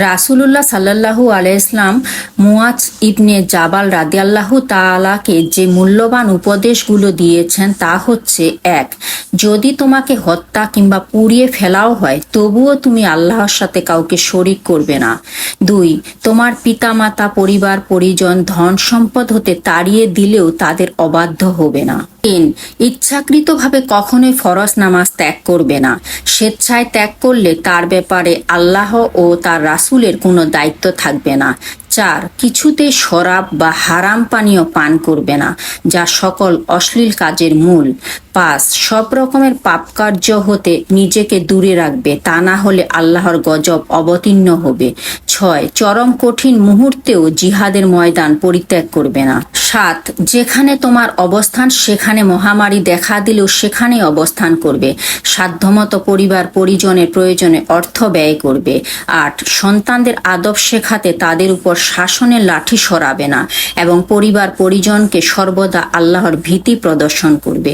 রাসুলুল্লাহ সাল্লাহু আলাইসলাম মুয়াজ ইবনে জাবাল রাদিয়াল্লাহু তাআলাকে যে মূল্যবান উপদেশগুলো দিয়েছেন তা হচ্ছে, এক, যদি তোমাকে হত্যা কিংবা পুড়িয়ে ফেলাও হয়, তবুও তুমি আল্লাহর সাথে কাউকে শরিক করবে না। দুই, তোমার পিতামাতা, পরিবার, পরিজন, ধন সম্পদ হতে তাড়িয়ে দিলেও তাদের অবাধ্য হবে না। তিন, ইচ্ছাকৃতভাবে কখনোই ফরজ নামাজ ত্যাগ করবে না। স্বেচ্ছায় ত্যাগ করলে তার ব্যাপারে আল্লাহ ও তার রাসুলের কোনো দায়িত্ব থাকবে না। চার, কিছুতে শরাব বা হারাম পানীয় পান করবে না, যা সকল অশ্লীল কাজের মূল। পাঁচ, সব রকমের পাপকার্য হতে নিজেকে দূরে রাখবে, তা না হলে আল্লাহর গজব অবতীর্ণ হবে। ছয়, চরম কঠিন মুহূর্তেও জিহাদের ময়দান পরিত্যাগ করবে না। সাত, যেখানে তোমার অবস্থান সেখানে মহামারী দেখা দিলেও সেখানেই অবস্থান করবে। সাধ্যমতো পরিবার পরিজনের প্রয়োজনে অর্থ ব্যয় করবে। আট, সন্তানদের আদব শেখাতে তাদের উপর শাসনের লাঠি সরাবে না এবং পরিবার পরিজনকে সর্বদা আল্লাহর ভীতি প্রদর্শন করবে।